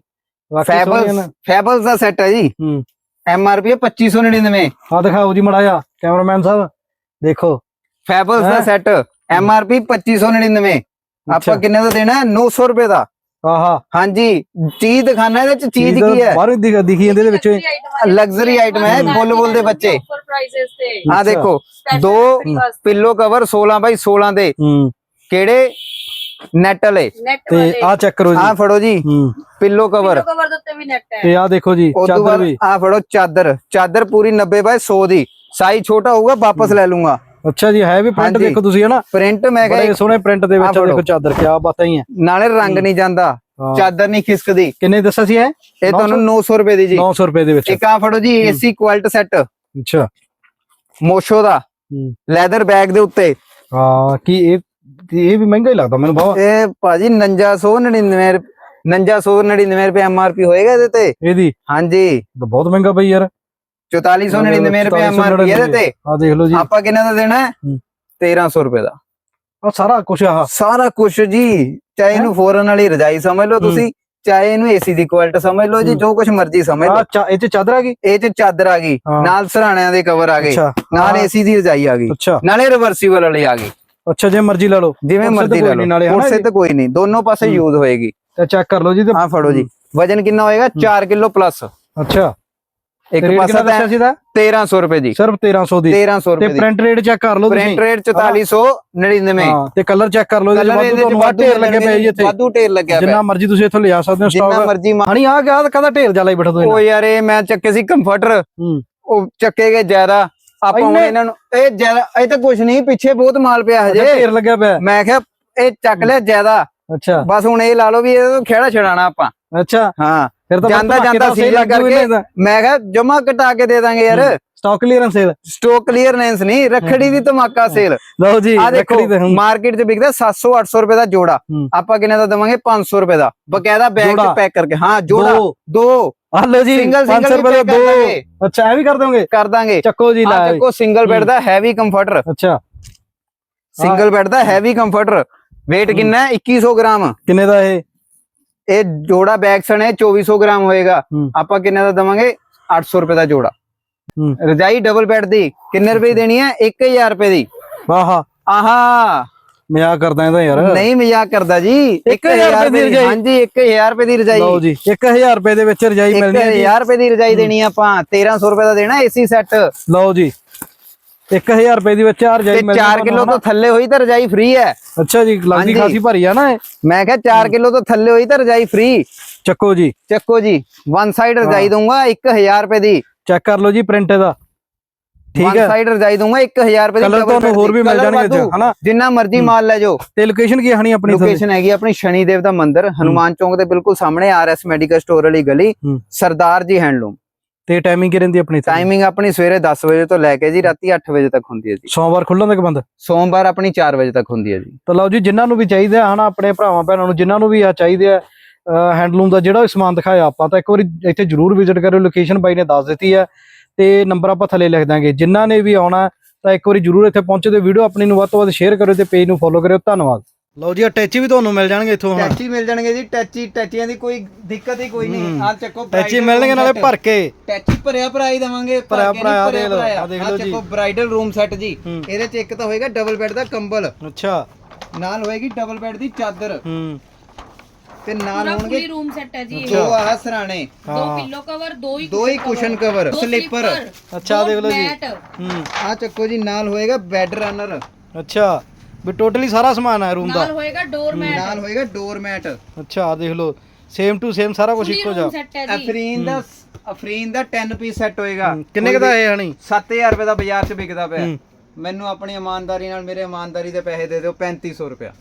ਹੈ ਫੈਬਲਸ ਫੈਬਲਸ ਦਾ ਸੈੱਟ ਹੈ ਜੀ। ਹੂੰ। ਐਮ ਆਰ ਪੀ 2599 ਆ ਦਿਖਾਓ ਜੀ ਮੜਾਇਆ ਕੈਮਰਾਮੈਨ ਸਾਹਿਬ ਦੇਖੋ। ਫੈਬਲਸ ਦਾ ਹੈਂ? ਸੈੱਟ ਐਮ ਆਰ ਪੀ 2599 ਅੱਛਾ। ਆਪਾਂ ਕਿੰਨੇ ਦਾ ਦੇਣਾ? ਹੈ 900 ਰੁਪਏ ਦਾ। ਆਹਾ। ਹਾਂਜੀ ਚੀਜ਼ ਦਿਖਾਣਾ ਇਹਦੇ ਚ ਚੀਜ਼ ਕੀ ਹੈ? ਬਾਹਰੋਂ ਦਿਖ ਦਿਖੀ ਜਾਂਦੇ ਇਹਦੇ ਵਿੱਚ ਲਗਜ਼ਰੀ ਆਈਟਮ ਹੈ ਬੁੱਲ ਬੁੱਲ ਦੇ ਬੱਚੇ। ਆ। ਦੇਖੋ ਦੋ ਪਿੱਲੋ ਕਵਰ 16 ਬਾਈ 16 ਦੇ। ਕਿਹੜੇ? ਨੈਟ ਵਾਲੇ। ਤੇ ਆ ਚੈੱਕ ਕਰੋ ਆ ਜੀ ਫੜੋ ਜੀ। ਪਿੱਲੋ ਕਵਰ ਕਵਰ ਦੇ ਉੱਤੇ ਵੀ ਨੈਟ ਹੈ। ਤੇ ਆ ਦੇਖੋ ਜੀ ਚਾਦਰ ਵੀ। ਆ ਫੜੋ ਚਾਦਰ। ਚਾਦਰ ਪੂਰੀ 90 ਬਾਈ 100 ਦੀ। ਸਾਈਜ਼ ਛੋਟਾ ਹੋਊਗਾ ਵਾਪਸ ਲੈ ਲੂੰਗਾ ਅੱਛਾ ਜੀ ਹੈ ਵੀ ਪ੍ਰਿੰਟ ਹਾਂਜੀ। ਦੇਖੋ ਤੁਸੀਂ ਹਨਾ? ਪ੍ਰਿੰਟ ਮੈਂ ਬੜੇ ਸੋਹਣੇ ਪ੍ਰਿੰਟ ਦੇ ਆਹ ਵਿੱਚ ਆ ਫੜੋ। ਦੇਖੋ ਚਾਦਰ ਕਿਆ ਬਾਤਾਂ ਹੀ ਹੈ ਨਾਲੇ ਰੰਗ ਨਹੀਂ ਜਾਂਦਾ ਹਾਂ। ਚਾਦਰ ਨਹੀਂ ਖਿਸਕਦੀ। ਕਿੰਨੇ ਦੱਸਿਆ ਸੀ ਇਹ? ਇਹ ਤੁਹਾਨੂੰ 900 ਰੁਪਏ ਦੀ ਜੀ। 900 ਰੁਪਏ ਦੇ ਵਿੱਚ। ਇੱਕ ਆ ਫੜੋ ਜੀ ਏਸੀ ਕੁਆਲਟ ਸੈੱਟ ਅੱਛਾ। ਮੋਸ਼ੋ ਦਾ। ਹੂੰ। ਲੈਦਰ ਬੈਗ ਦੇ ਉੱਤੇ। ਹਾਂ ਕੀ ਇਹ ਇਹ ਵੀ ਮਹਿੰਗਾ ਹੀ ਲੱਗਦਾ ਮੈਨੂੰ ਬਾਵਾ ਇਹ ਭਾਜੀ 4999 ਰੁਪ- 4999 ਰੁਪਏ ਐਮਆਰਪੀ ਹੋਏਗਾ ਇਹਦੇ ਤੇ। ਇਹਦੀ? ਹਾਂਜੀ। ਤਾਂ ਬਹੁਤ ਮਹਿੰਗਾ ਬਈ ਯਾਰ। 4499 ਰੁਪਏ ਐਮਆਰਪੀ ਇਹਦੇ ਤੇ ਆ ਦੇਖ ਲਓ ਜੀ ਆਪਾਂ ਕਿੰਨੇ ਦਾ ਦੇਣਾ ਹੈ ਹੂੰ। 1300 ਰੁਪਏ ਦਾ ਆ ਸਾਰਾ ਕੁਝ ਆ ਸਾਰਾ ਕੁਝ ਜੀ ਚਾਹੇ ਇਹਨੂੰ ਫੋਰਨ ਵਾਲੀ ਰਜਾਈ ਸਮਝ ਲਓ ਤੁਸੀਂ ਚਾਹੇ ਇਹਨੂੰ ਏਸੀ ਦੀ ਕੁਆਲਿਟੀ ਸਮਝ ਲਓ ਜੀ ਹੂੰ। ਜੋ ਕੁਝ ਮਰਜ਼ੀ ਸਮਝ ਲਓ ਆ ਚਾ- ਇਹ ਚ ਚਾਦਰ ਆ ਗਈ ਇਹ ਚ ਚਾਦਰ ਆ ਗਈ ਹਾਂ। ਨਾਲ ਸਰਾਣਿਆਂ ਦੇ ਕਵਰ ਆ ਗਏ। ਅੱਛਾ। ਨਾਲ ਹਾਂ, ਏਸੀ ਦੀ ਰਜਾਈ ਆ ਗਈ। ਨਾਲੇ ਰਿਵਰਸੀਬਲ ਵਾਲੀ ਆ ਗਈ। ਅੱਛਾ ਜੇ ਮਰਜ਼ੀ ਲੈ ਲਓ। ਜਿਵੇਂ ਹੋਰ ਸਿੱਧ ਮਰਜ਼ੀ ਲੈ ਲਓ? ਸਿੱਧ ਕੋਈ ਨਹੀਂ ਦੋਨੋਂ ਪਾਸੇ। ਯੂਜ਼ ਹੋਏਗੀ। ਤੇ ਚੈੱਕ ਕਰ ਲਓ ਜੀ ਤੇ ਫੜੋ ਜੀ। ਵਜਨ ਕਿੰਨਾ ਹੋਏਗਾ? 4 ਕਿਲੋ ਪਲੱਸ ਅੱਛਾ। ਇੱਕ ਤੇ ਪਾਸਾ ਦੱਸਿਆ ਸੀ ਦਾ? 1300 ਰੁਪਏ ਦੀ। ਸਿਰਫ 1300 ਦੀ। 1300 ਤੇ ਰੁਪਏ ਦੀ। ਪ੍ਰਿੰਟ ਰੇਟ ਚੈੱਕ ਕਰ ਲਓ ਪ੍ਰਿੰਟ ਤੁਸੀਂ। ਰੇਟ 4499 ਹਾਂ ਤੇ ਕਲਰ ਚੈੱਕ ਕਰ ਲਓ ਇਹਦੇ ਚ ਕਲਰ ਵਾਧੂ ਇਹਦੇ ਚ ਤੁਹਾਨੂੰ ਵਾਧੂ ਢੇਰ ਲੱਗੇ ਪਏ ਜੀ ਇੱਥੇ। ਵਾਧੂ ਢੇਰ ਲੱਗਿਆ ਪਿਆ। ਜਿੰਨਾ ਮਰਜ਼ੀ ਤੁਸੀਂ ਇੱਥੋਂ ਲਿਆ ਸਕਦੇ ਹੋ ਜਿੰਨਾ ਸਟਾਕ ਮਰਜ਼ੀ ਮਾ- ਹਣੀ ਆ ਗਿਆ ਕਦਾ ਢੇਰ ਜਾ ਲਈ ਬੈਠਾ ਤੂੰ ਉਹ ਯਾਰ ਇਹ ਮੈਂ ਚੱਕੇ ਸੀ ਕੰਫਰਟਰ ਹੂੰ। ਉਹ ਚੱਕੇ ਗਏ ਜ਼ਿਆਦਾ। ਆਪਾਂ ਹੁਣ ਇਹਨਾਂ ਨੂੰ ਇਹ ਜ਼ਿਆਦਾ ਇਹ ਤਾਂ ਕੁਝ ਨਹੀਂ ਪਿੱਛੇ ਬਹੁਤ ਮਾਲ ਪਿਆ ਹਜੇ। ਢੇਰ ਲੱਗਿਆ ਪਿਆ। ਮੈਂ ਕਿਹਾ ਇਹ ਚੱਕ ਲਿਆ ਜ਼ਿਆਦਾ। ਅੱਛਾ। ਬਸ ਹੁਣ ਇਹ ਲਾ ਲਓ ਵੀ ਇਹ ਤੋਂ ਖੇੜਾ ਛਡਾਣਾ ਆਪਾਂ। ਅੱਛਾ। ਹਾਂ। ਫਿਰ ਤਾਂ ਜਾਂਦਾ ਜਾਂਦਾ ਸੀਲ ਕਰਕੇ ਮੈਂ ਕਿਹਾ ਜਮਾ ਕਟਾ ਕੇ ਦੇ ਦਾਂਗੇ ਯਾਰ। Stock clearance sale stock clearance ਨਹੀਂ ਰੱਖੜੀ ਦੀ ਧਮਾਕਾ ਸੇਲ ਲਓ ਜੀ ਆ ਦੇਖੋ ਮਾਰਕੀਟ 'ਚ ਵਿਕਦਾ 700 800 ਰੁਪਏ ਦਾ ਜੋੜਾ। ਆਪਾਂ ਕਿੰਨੇ ਦਾ ਦਵਾਂਗੇ? 500 ਰੁਪਏ ਦਾ। ਬਕਾਇਦਾ ਬੈਗ 'ਚ। ਪੈਕ ਕਰਕੇ। ਹਾਂ ਜੋੜਾ। ਦੋ। ਆ ਲਓ ਜੀ ਸਿੰਗਲ 500 ਸਿੰਗਲ ਰੁਪਏ ਦਾ ਦੋ। ਅੱਛਾ ਇਹ ਵੀ ਕਰ ਦੋਗੇ? ਕਰ ਦਾਂਗੇ। ਚੱਕੋ ਜੀ ਲੈ ਦੇਖੋ ਸਿੰਗਲ ਬੈੱਡ ਦਾ ਹੈਵੀ ਕੰਫਰਟਰ ਅੱਛਾ। ਸਿੰਗਲ ਬੈੱਡ ਦਾ ਹੈਵੀ ਕੰਫਰਟਰ weight ਕਿੰਨਾ ਹੈ? 2100 ਗ੍ਰਾਮ। ਕਿੰਨੇ ਦਾ ਇਹ? ਇਹ ਜੋੜਾ ਬੈਗ ਸਣੇ 2400 ਗ੍ਰਾਮ ਹੋਏਗਾ। ਹੂੰ। ਆਪਾਂ ਕਿੰਨੇ ਦਾ ਦਵਾਂਗੇ? 800 ਰੁਪਏ ਦਾ ਜੋੜਾ। ਹੂੰ। ਰਜਾਈ ਡਬਲ ਬੈੱਡ ਦੀ। ਕਿੰਨੇ ਰੁਪਏ ਦੇਣੀ ਹੈ? 1000 ਰੁਪਏ ਦੀ। ਆਹਾ ਆਹਾ। ਮਜ਼ਾਕ ਕਰਦਾ ਇਹਦਾ ਯਾਰ। ਨਹੀਂ ਮਜ਼ਾਕ ਕਰਦਾ ਜੀ। 1000 ਰੁਪਏ ਦੀ ਰਜਾਈ। ਹਾਂਜੀ 1000 ਰੁਪਏ ਦੀ ਰਜਾਈ। ਲਓ ਜੀ 1000 ਰੁਪਏ ਦੇ ਵਿੱਚ ਰਜਾਈ ਮਿਲਣੀ ਹੈ ਜੀ। 1000 ਰੁਪਏ ਦੀ ਰਜਾਈ ਦੇਣੀ ਆਪਾਂ। 1300 ਰੁਪਏ ਦਾ ਦੇਣਾ ਏਸੀ ਸੈੱਟ। ਲਓ ਜੀ। 1000 ਰੁਪਏ ਦੀ ਵਿੱਚ ਤੇ ਰਜਾਈ ਮਿਲਣੀ 4 ਕਿਲੋ ਤੋਂ ਥੱਲੇ ਹੋਈ ਤਾਂ ਰਜਾਈ ਫ੍ਰੀ ਹੈ। ਅੱਛਾ ਜੀ ਲੱਗਦੀ। ਖਾਸੀ ਭਾਰੀ ਆ ਨਾ ਇਹ। ਮੈਂ ਕਿਹਾ 4 ਕਿਲੋ ਤੋਂ ਥੱਲੇ ਹੋਈ ਤਾਂ ਰਜਾਈ ਫ੍ਰੀ ਚੱਕੋ ਜੀ। ਚੱਕੋ ਜੀ ਵਨ ਸਾਈਡ ਰਜਾਈ ਦਊਂਗਾ 1000 ਰੁਪਏ ਦੀ। ਚੈੱਕ ਕਰ ਲਓ ਜੀ ਪ੍ਰਿੰਟ ਇਹਦਾ। ਠੀਕ ਵਨ ਹੈ। ਸਾਈਡ ਰਜਾਈ ਦਊਂਗਾ 1000 ਰੁਪਏ ਦੀ ਕਲਰ ਤੁਹਾਨੂੰ ਹੋਰ। ਵੀ ਮਿਲ ਜਾਣਗੇ ਵਾਧੂ। ਹਨਾ? ਜਿੰਨਾ ਮਰਜ਼ੀ। ਮਾਲ ਲੈ ਜਾਓ। ਤੇ ਲੋਕੇਸ਼ਨ ਕੀ ਹਣੀ ਆਪਣੀ? ਲੋਕੇਸ਼ਨ ਹੈਗੀ ਆਪਣੀ ਸ਼ਨੀਦੇਵ ਦਾ ਮੰਦਿਰ ਹਨੂਮਾਨ ਚੌਂਕ ਦੇ ਬਿਲਕੁਲ ਸਾਹਮਣੇ ਆਰਐਸ ਮੈਡੀਕਲ ਸਟੋਰ ਵਾਲੀ ਗਲੀ। ਸਰਦਾਰ ਜੀ ਹੈਂਡਲੂਮ ਤੇ ਟਾਈਮਿੰਗ ਕੀ ਰਹਿੰਦੀ ਆਪਣੀ? ਟਾਈਮਿੰਗ ਆਪਣੀ ਸਵੇਰੇ 10 ਵਜੇ ਤੋਂ ਲੈ ਕੇ ਜੀ ਰਾਤੀ 8 ਵਜੇ ਤੱਕ ਹੁੰਦੀ ਹੈ ਜੀ। ਸੋਮਵਾਰ ਖੁੱਲ੍ਹਾਂ ਤੱਕ ਬੰਦ? ਸੋਮਵਾਰ ਆਪਣੀ 4 ਵਜੇ ਤੱਕ ਹੁੰਦੀ ਹੈ ਜੀ। ਤਾਂ ਲਓ ਜੀ ਜਿਨ੍ਹਾਂ ਨੂੰ ਵੀ ਚਾਹੀਦੇ ਹਨਾ ਆਪਣੇ ਭਰਾਵਾਂ ਭੈਣਾਂ ਨੂੰ ਜਿਨ੍ਹਾਂ ਨੂੰ ਵੀ ਆ ਚਾਹੀਦੇ ਆ ਹੈਂਡਲੂਮ ਦਾ ਜਿਹੜਾ ਸਮਾਨ ਦਿਖਾਇਆ ਆਪਾਂ ਤਾਂ ਇੱਕ ਵਾਰੀ ਇੱਥੇ ਜਰੂਰ ਵਿਜ਼ਿਟ ਕਰਿਓ ਲੋਕੇਸ਼ਨ ਬਾਈ ਨੇ ਦੱਸ ਦਿੱਤੀ ਹੈ ਤੇ ਨੰਬਰ ਆਪਾਂ ਥੱਲੇ ਲਿਖ ਦਾਂਗੇ। ਜਿਨ੍ਹਾਂ ਨੇ ਵੀ ਆਉਣਾ ਤਾਂ ਇੱਕ ਵਾਰੀ ਜਰੂਰ ਇੱਥੇ ਪਹੁੰਚੋ ਤੇ ਵੀਡੀਓ ਆਪਣੀ ਨੂੰ ਵੱਧ ਤੋਂ ਵੱਧ ਸ਼ੇਅਰ ਕਰਿਓ ਤੇ ਪੇਜ ਨੂੰ ਫੋਲੋ ਕਰਿਓ। ਧੰਨਵਾਦ। ਲਓ ਜੀ ਅਟੈਚੀ ਵੀ ਤੁਹਾਨੂੰ ਮਿਲ ਜਾਣਗੇ ਇੱਥੋਂ ਹੁਣ। ਟੈਚੀ ਮਿਲ ਜਾਣਗੇ ਜੀ ਟੈਚੀ ਟੈਚੀਆਂ ਦੀ ਕੋਈ ਦਿੱਕਤ ਹੀ ਕੋਈ ਨਹੀਂ। ਆ ਚੱਕੋ ਟੈਚੀ ਮਿਲਣਗੇ ਨਾਲੇ। ਭਰ ਕੇ। ਟੈਚੀ ਭਰਿਆ ਭਰਾਈ ਦਵਾਂਗੇ ਭਰਿਆ ਭਰਾਇਆ ਦੇ ਲਓ, ਆਹ ਦੇਖ ਲਓ ਜੀ। ਦੇਖੋ ਬ੍ਰਾਈਡਲ ਰੂਮ ਸੈੱਟ ਜੀ। ਇਹਦੇ ਚ ਇੱਕ ਤਾਂ ਹੋਏਗਾ ਡਬਲ ਬੈੱਡ ਦਾ ਕੰਬਲ। ਅੱਛਾ। ਨਾਲ ਹੋਏਗੀ ਡਬਲ ਬੈੱਡ ਦੀ ਚਾਦਰ। ਹੂੰ। ਤੇ ਨਾਲ ਪੂਰਾ ਹੋਣਗੇ ਫੁੱਲੀ ਰੂਮ ਸੈੱਟ ਹੈ ਜੀ ਇਹ। ਦੋ ਆਹ ਸਰਾਣੇ। ਦੋ ਪਿੱਲੋ ਕਵਰ ਦੋ ਹੀ ਦੋ ਹੀ ਕੁਸ਼ਨ ਕਵਰ ਸਲੀਪਰ ਅੱਛਾ, ਦੇਖ ਲਓ ਜੀ। ਹੂੰ। ਆ ਚੱਕੋ ਜੀ ਨਾਲ ਹੋਏਗਾ ਬੈੱਡ ਰਨਰ ਅੱਛਾ। ਵੀ ਟੋਟਲੀ ਸਾਰਾ ਸਮਾਨ ਹੈ ਰੂਮ ਦਾ। ਨਾਲ ਹੋਏਗਾ ਡੋਰ ਮੈਟ ਨਾਲ ਹੋਏਗਾ ਡੋਰ ਮੈਟ ਅੱਛਾ ਆਹ ਦੇਖ ਲਓ। ਸੇਮ ਟੂ ਸੇਮ ਸਾਰਾ ਕੁਝ ਇੱਕੋ ਜਿਹਾ। ਰੂਮ ਸੈੱਟ ਹੈ ਜੀ। ਅਫਰੀਨ ਦਾ ਅਫਰੀਨ ਦਾ 10 ਪੀਸ ਸੈੱਟ ਹੋਏਗਾ। ਹੂੰ, ਕਿੰਨੇ ਕੁ ਦਾ ਇਹ ਹਣੀ 7000 ਰੁਪਏ ਦਾ ਬਾਜ਼ਾਰ 'ਚ ਵਿਕਦਾ ਪਿਆ। ਹੂੰ। ਮੈਨੂੰ ਆਪਣੀ ਇਮਾਨਦਾਰੀ ਨਾਲ ਮੇਰੇ ਇਮਾਨਦਾਰੀ ਦੇ ਪੈਸੇ ਦੇ ਦਿਓ 3500 ਰੁਪਇਆ।